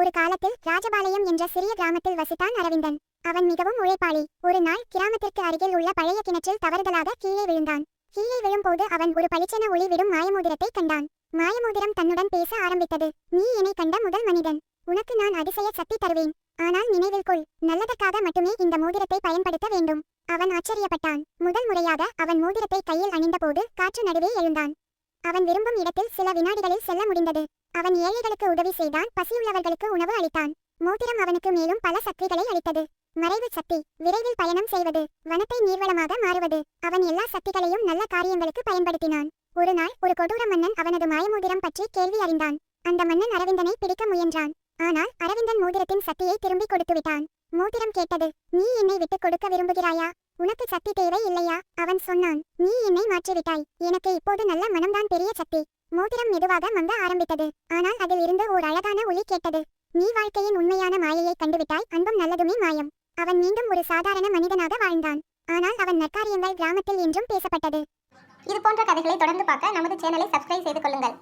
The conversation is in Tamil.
ஒரு காலத்தில் ராஜபாளையம் என்ற சிறிய கிராமத்தில் வசித்தான் அரவிந்தன். அவன் மிகவும் உழைப்பாளி. ஒரு நாள் கிராமத்திற்கு அருகில் உள்ள பழைய கிணற்றில் தவறுதலாக கீழே விழுந்தான். கீழே விழும்போது அவன் ஒரு பளிச்சென ஒளி விடும் மாயமோதிரத்தை கண்டான். மாயமோதிரம் தன்னுடன் பேச ஆரம்பித்தது. நீ என்னை கண்ட முதல் மனிதன். உனக்கு நான் அதிசய சக்தி தருவேன். ஆனால் நினைவில் கொள். நல்லதற்காக மட்டுமே இந்த மோதிரத்தை பயன்படுத்த வேண்டும். அவன் ஆச்சரியப்பட்டான். முதல் முறையாக அவன் மோதிரத்தை கையில் அணிந்தபோது காற்று நடுவே எழுந்தான். அவன் விரும்பும் இடத்தில் சில வினாடிகளில் செல்ல முடிந்தது. அவன் ஏழைகளுக்கு உதவி செய்தான் பசியுள்ளவர்களுக்கு உணவு அளித்தான். மோதிரம் அவனுக்கு மேலும் பல சக்திகளை அளித்தது. மறைவு சக்தி விரைவில் பயணம் செய்வது வனத்தை நீர்வளமாக மாறுவது அவன் எல்லா சக்திகளையும் நல்ல காரியங்களுக்கு பயன்படுத்தினான். ஒரு நாள் ஒரு கொடூர மன்னன் அவனது மாயமோதிரம் பற்றி கேள்வி அறிந்தான். அந்த மன்னன் அரவிந்தனை பிடிக்க முயன்றான். ஆனால் அரவிந்தன் மோதிரத்தின் சக்தியை திரும்பி கொடுத்துவிட்டான் மோதிரம் கேட்டது நீ என்னை விட்டுக் கொடுக்க விரும்புகிறாயா? உனக்கு சக்தி தேவை இல்லையா? அவன் சொன்னான் நீ என்னை மாற்றிவிட்டாய். எனக்கு இப்போது நல்ல மனம்தான் பெரிய சக்தி. மோதிரம் மெதுவாக மங்க ஆரம்பித்தது. ஆனால் அதில் இருந்து ஓர் அழகான ஒளி கேட்டது. நீ வாழ்க்கையின் உண்மையான மாயையை கண்டுவிட்டாய். அன்பும் நல்லதுமே மாயம். அவன் மீண்டும் ஒரு சாதாரண மனிதனாக வாழ்ந்தான். ஆனால் அவன் நற்காரியங்கள் கிராமத்தில் என்றும் பேசப்பட்டது. இது போன்ற கதைகளை தொடர்ந்து பார்க்க நமது சேனலை சப்ஸ்கிரைப் செய்து கொள்ளுங்கள்.